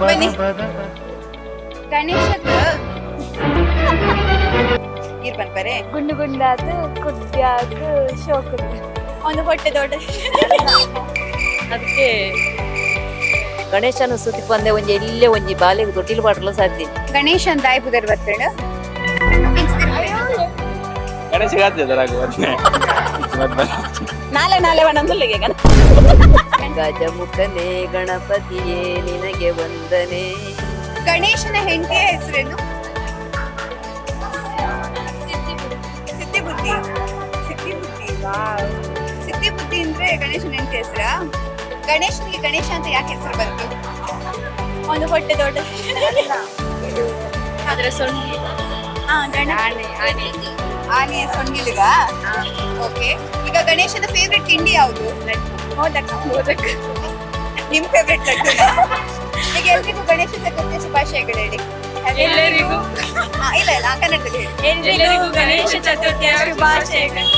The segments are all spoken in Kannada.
ಬನ್ನಿ. ಗಣೇಶದ ಇರ್ ಬನ್ಪರೆ ಗುಂಡು ಗುಂಡಾದು ಕುದ್ಯಾದು ಶೋಕುದು ಒಂದು ಹೊಟ್ಟೆ ದೊಡ್ಡ. ಅದಕ್ಕೆ ಗಣೇಶನ ಸುತ್ತಿ ಪಂದೆ ಒಂಜಿ ಎಲ್ಲೇ ಒಂಜಿ ಬಾಲೆ ತೊಟ್ಟಿಲು ಪಾಟಲು ಸಾಧ್ಯ ಗಣೇಶ ಅಂತ ಪುದರ್ ಬರ್ತೇಳ. ಗಣೇಶ ನಾಳೆ ನಾಳೆ ಒಂದೊಂದು ಗಜಮುಖನೇ ಗಣಪತಿಯೇ ನಿನಗೆ ವಂದನೆ. ಗಣೇಶನ ಹೆಂಡತಿಯ ಹೆಸರೇನು? ಸಿದ್ಧಿ ಬುದ್ಧಿ ಸಿದ್ಧಿಬುದ್ಧಿ. ವಾವ್. ಸಿದ್ಧಿ ಬುದ್ಧಿ ಅಂದ್ರೆ ಗಣೇಶನ ಹೆಂಡತಿ ಹೆಸರ? ಗಣೇಶನಿಗೆ ಗಣೇಶ ಅಂತ ಯಾಕೆ ಹೆಸರು ಬಂತು ಒಂದು ಹೊಟ್ಟೆ ದೊಡ್ಡ. ಆದ್ರೆ ಸೊಂಡಿ ಹಾ, ಗಣ- ಆನೆಯ ಸೊಂಡಿಲಿಗ? ಓಕೆ ಈಗ ಗಣೇಶನ ಫೇವ್ರೆಟ್ ತಿಂಡಿ ಯಾವುದು? ಮೋದಕ ಮೋದಕ ನಿಮ್ ಫೇವ್ರೆಟ್ ಲಡ್ಡು. ಈಗ ಎಲ್ರಿಗೂ ಗಣೇಶ ಚತುರ್ಥಿ ಶುಭಾಶಯಗಳು ಹೇಳಿ. ಎಲ್ಲರಿಗೂ. ಹಾ, ಇಲ್ಲ ಇಲ್ಲ ಕನ್ನಡದಲ್ಲಿ ಎಲ್ಲರಿಗೂ ಗಣೇಶ ಚತುರ್ಥಿಯ ಶುಭಾಶಯಗಳು.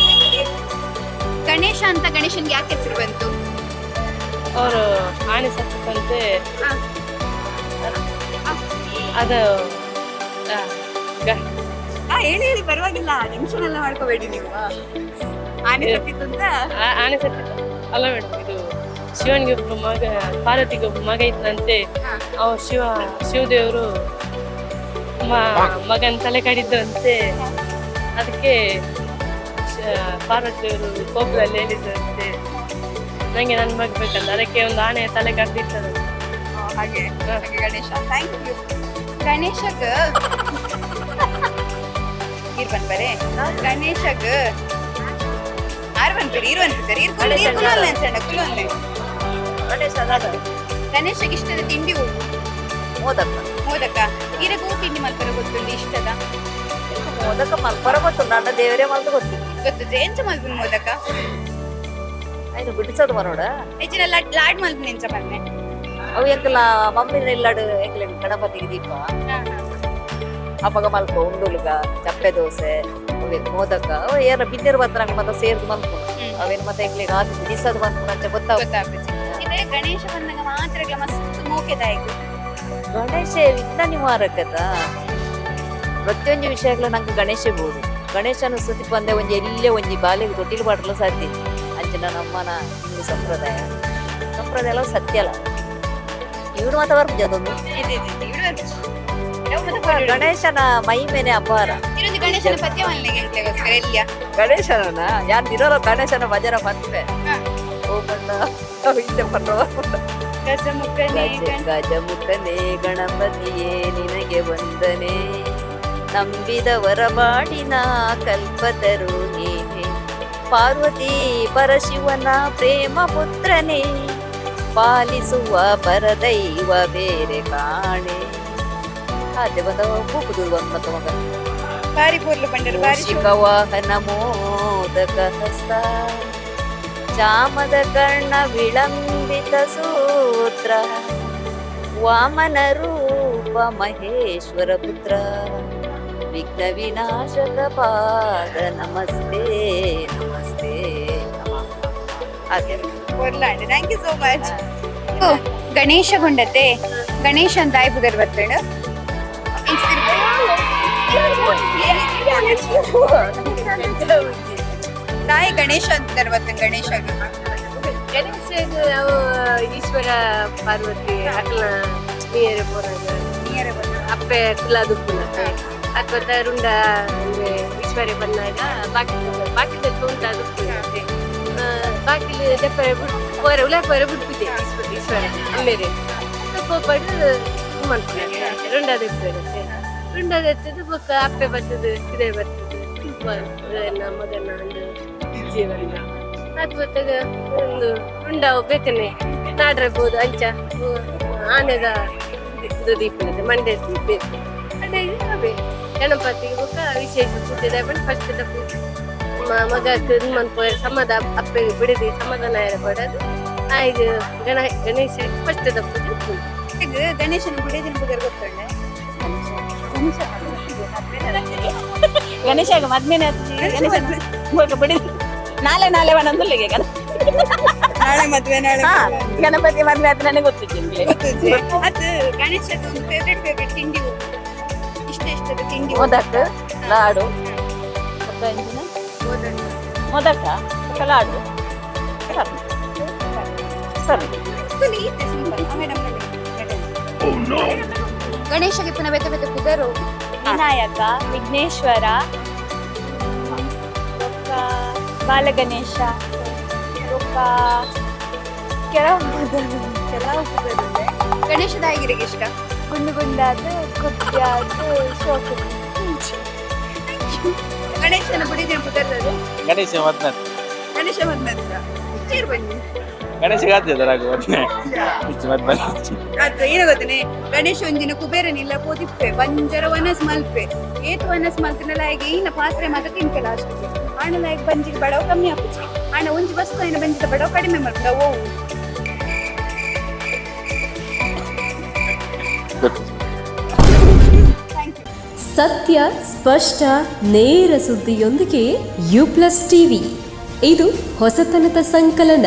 ಗಣೇಶ ಅಂತ ಗಣೇಶನ್ಗೆ ಯಾಕೆ ಹೆಸರು ಬಂತು? ಅವರು ಆಣೆ ಸತ್ತಂತೆ. ಅದು ಹೇಳಿ ಹೇಳಿ ಪರವಾಗಿಲ್ಲ. ಟೆನ್ಷನ್ ಎಲ್ಲ ಮಾಡ್ಕೋಬೇಡಿ ನೀವು. ಆನೆ ಸತ್ತಿತ್ತು ಅಂತ? ಆ- ಆಣೆ ಸತ್ತಿತ್ತು. ಅಲ್ಲ ಮೇಡಮ್ ಇದು ಶಿವನಿಗೆ ಒಬ್ಬ ಮಗ ಪಾರ್ವತಿಗೆ ಒಬ್ಬ ಮಗ ಇದ್ದಂತೆ ಹಾ. ಅವ ಶಿವ ಶಿವದೇವರು ಮಗನ ತಲೆ ಕಡಿದ್ರಂತೆ. ಅದಕ್ಕೆ ಶ- ಪಾರ್ವತಿಯವರು ಕೋಪದಲ್ಲಿ ಹೇಳಿದ್ರಂತೆ. ನಂಗೆ ನನ್ನ ಮಗ ಬೇಕಲ್ಲ ಅದಕ್ಕೆ ಒಂದು ಆನೆ ತಲೆ ಕಡ್ದಿತ್ತು ಓ, ಹಾಗೆ. ಹಾಗೆ ಗಣೇಶ. ಥ್ಯಾಂಕ್ ಯು ಗಣೇಶಗ ಇರ್ ಬನ್ಬರೆ ಗಣೇಶಗ ಆರ್ ಬನ್ಪರಿ ಇರ್ ಬನ್ಪಿದ್ದಾರೆ ಇರ್ ಕುಲ್ ಇರ್ ಕುಲೋಲ್ಲ ಅನ್ಸಣ್ಣ ಕುಲೋನ್ಲೆ ಗಣೇಶ ಅದಾದ ಗಣೇಶಗ ಇಷ್ಟದ ತಿಂಡಿ ಹೂವು ಮೋದಕ ಮೋದಕ ಇರಗೂ ತಿಂಡಿ ಮಲ್ಪರ ಗೊತ್ತುಂಡು ಇಷ್ಟದ ಮೋದಕ ಮಲ್ಪರ ಗೊತ್ತು ನನ್ನ ದೇವರೇ ಮಲ್ದು ಗೊತ್ತಿಲ್ಲ ಗೊತ್ತದೆ ಎಂಚ ಮಲ್ಪುನ್ ಮೋದಕ ಆಯ್ತು ಬಿಡಿಸೋದು ಮರೋಡ ಹೆಚ್ಚಿನ ಲಾಡ್ ಲಾಡ್ ಮಲ್ಪುನ್ ಎಂಚ ಮಲ್ಪೆ ಅವು ಎಂಕಲ ಮಮ್ಮಿನ ಇಲ್ಲಾಡು ಎಂಕಲ ಗಣಪತಿಗೆ ದೀಪ ಅಪ್ಪಗ ಮಲ್ಪ ಉಂಡುಲ್ಗ ಚಪ್ಪೆ ದೋಸೆ ಮೋದಕ. ಅವು ಏನ ಬಿಂದಿರು ನಂಗೆ ಮತ್ತೆ ಸೇರ್ದು ಮಲ್ಪು ಅವೇನು ಮತ್ತೆ ಇಲ್ಲಿ ಆಗಿ ಬಿಡಿಸೋದು ಮಲ್ಪು ಅಂತ ಗೊತ್ತಾಗ ಗೊತ್ತಾಗ್ತದೆ ಇದೇ ಗಣೇಶ ಬಂದಾಗ ಮಾತ್ರ ಮಸ್ತ್ ಮೋಕೆದಾಯಕು ಗಣೇಶ ವಿಘ್ನ ನಿವಾರಕದ ಪ್ರತಿಯೊಂದು ವಿಷಯಗಳು ನಂಗೆ ಗಣೇಶ ಬೋದು ಗಣೇಶನ ಸ್ತುತಿ ಬಂದೆ ಒಂಜಿ ಎಲ್ಲೇ ಒಂಜಿ ಬಾಲಿ ತೊಟ್ಟಿಲು ಬಾಟಲು ಸಾಧ್ಯ ಅಂಚಿನ ನಮ್ಮನ ಹಿಂದೂ ಸಂಪ್ರದಾಯ. ಸಂಪ್ರದಾಯ ಎಲ್ಲ ಸತ್ಯ ಅಲ್ಲ. ಇವನು ಮಾತ್ರ ಬರ್ಬೋದು ಅದೊಂದು? ಇದೆ ಮೈ. ಗಣೇಶನ ಮಹಿಮೆನೆ ಅಪಾರ. ಗಣೇಶನ ಪದ್ಯ ಎಲ್ಲಿಯ ಗಣೇಶನ ಯಾರು ಇರೋಲ್ಲ ಗಣೇಶನ ಭಜನ ಬಂದ್ರೆ ಹಿಂದೆ ಗಜಮುಖನೇ ಗಜ ಗಜಮುಖನೇ ಗಣಪತಿಯೇ ನಿನಗೆ ವಂದನೆ. ನಂಬಿದವರ ಬಾಡಿನ ಕಲ್ಪತರು ನೀನೆ. ಪಾರ್ವತಿ ಪರಶಿವನ ಪ್ರೇಮ ಪುತ್ರನೇ. ಪಾಲಿಸುವ ಪರದೈವ ಬೇರೆ ಕಾಣೆ. ಅದೇ ಬಂದ ಹೋಗುದು ಬಂದ ಮಗ ಬಾರಿ ಪೂರ್ಲು ಬಂಡರು ಬಾರಿ ಶೋಭೆ. ಮೂಷಿಕ ವಾಹನ ಮೋದಕ ಹಸ್ತ ಚಾಮದ ಕರ್ಣ ವಿಳಂಬಿತ ಸೂತ್ರ ವಾಮನ ರೂಪ ಮಹೇಶ್ವರ ಪುತ್ರ. ವಿಘ್ನ ವಿನಾಶಕ ಪಾದ ನಮಸ್ತೆ ನಮಸ್ತೆ thank you so much Ganesha ಗುಂಡತೆ. Ganesha ಅಂತ ತಾಯಿ ಗಣೇಶ ಅಂತಾರೆ ಮತ್ತೆ ಗಣೇಶ ಗಣೇಶ ಅವು ಈಶ್ವರ ಪಾರ್ವತಿ ಅಕ್ಲ ನೀರು ಪೋರಾಗ ಅಪ್ಪೆ ಕುಲ ದುಪ್ಪುನ ಅಥವಾ ರುಂಡ ಅಂದ್ರೆ ಈಶ್ವರ ಬಂದಾಗ ಬಾಕಿ ಬಾಕಿದಲ್ಲಿ ಉಂಟ ಅದು ಬಾಕಿಲ್ ದೆಪ್ಪರೆ ಪೋರ ಉಲ ಪೋರ ಬಿಡ್ಬಿಟ್ಟೆ ಈಶ್ವರ ಈಶ್ವರ ಅಮ್ಮೇರೆ. ಪೋಪಡು ಮಾಡ್ತಾರೆ ರುಂಡ ದೆಪ್ಪರೆ ರುಂಡ ದೆತ್ತದು ಬೊಕ್ಕ ಅಪ್ಪೆ ಬರ್ತದೆ ಇದೇ ಬರ್ತದೆ. ಮಗನ ಒಂದು ಜೀವನ. ಅದ್ಭುತಗ ಒಂದು ಉಂಡಾವು ಬೇಕನೆ ನಾಡ್ರಬಹುದು, ಅಂಚ ಆನೆದ ಇದು ದೀಪನದ ಮಂಡ್ಯ ದೀಪ ಅದೇ ಅವೇ ಗಣಪತಿ ಬುಕ್ಕ ವಿಶೇಷ ಪೂಜೆ ಬಂದು ಫಸ್ಟ್ ಪೂಜೆ. ಮಗ ಮನ್ಪ ಸಮದ ಅಪ್ಪೆಗೆ ಬಿಡದಿ ಸಮಾಧಾನ ಪಡೋದು ಆಯ್ತು ಗಣ, ಗಣೇಶ ಫಸ್ಟ್ ಪೂಜೆ. ಗಣೇಶನ ಬಿಡದಿನ ಬಗ್ಗೆ ಗೊತ್ತೊಳ್ಳೆ ಗಣೇಶ ಮದ್ಮೇನೆ ನಾಳೆ ನಾಳೆ ಒಂದೊಂದು ನಾಳೆ ಮದ್ವೆ ನಾಳೆ. ಗಣಪತಿ ಮದ್ವೆ ಆದ್ರೆ ನನಗೆ ಗೊತ್ತಿತ್ತು ಗೊತ್ತಿದೆ. ಅದು ಗಣೇಶದ ಒಂದು ಫೇವ್ರೆಟ್ ಫೇವ್ರೆಟ್ ತಿಂಡಿ ಇಷ್ಟ ಇಷ್ಟದ ತಿಂಡಿ ಮೋದಕ ಲಾಡು. ಮತ್ತೆ ಲಾಡು. ಸರಿ. ಸರಿ. ಗಣೇಶಗೆ ಪುನಃ ಬೆತ್ತ ಕುದರು ವಿನಾಯಕ ವಿಘ್ನೇಶ್ವರ ಬಾಲಗಣೇಶ ಕೆಲವು ಕೆಲವು ಗಣೇಶದ ಆಗಿರಿಗೆ ಇಷ್ಟ? ಗುಂಡು ಗುಂಡಾದ ಕುದ್ಯಾದ ಶೋಕ. ಗಣೇಶನ ಬುಡಿದಿನ ಕುದರ್ದದು ಗಣೇಶ ಮದ್ನ ಗಣೇಶ ಮದ್ನ ಚೀರ್ ಬನ್ನಿ ಗಣೇಶಗೆ ಆಗ್ತದೆ ಅದು ಏನು ಗೊತ್ತನೆ ಗಣೇಶ ಒಂದಿನ ಕುಬೇರನಿಲ್ಲ ಪೋದಿಪ್ಪೆ ಬಂಜರ ವನಸ್ ಮಲ್ಪೆ ಏತು ವನಸ್ ಮಲ್ತಿನಲ್ಲ ಈಗ ಈ ಪಾತ್ರೆ ಮಾತ್ರ ತಿಂತಲ್ಲ ಅಷ್ಟೇ ಹಣ್ಣಲ ಬಂಜಿ ಬಂಜಿಗೆ ಬಡವ ಕಮ್ಮಿ ಆಗುತ್ತೆ ಹಣ ಒಂಜಿ ವಸ್ತು ಏನು ಬಂಜಿದ ಬಡವ ಕಡಿಮೆ ಮಾಡ್ಕೊಂಡ ಓ ಸತ್ಯ ಸ್ಪಷ್ಟ ನೇರ ಸುದ್ದಿಯೊಂದಿಗೆ ಯು ಪ್ಲಸ್ ಟಿವಿ. ಇದು ಹೊಸತನದ ಸಂಕಲನ.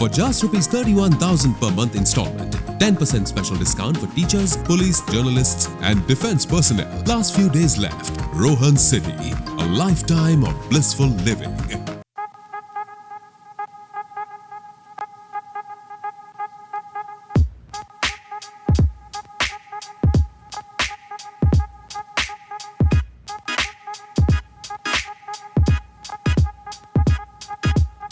For just rupees 31,000 per month installment, 10% special discount for teachers, police, journalists, and defense personnel. Last few days left. Rohan City, a lifetime of blissful living.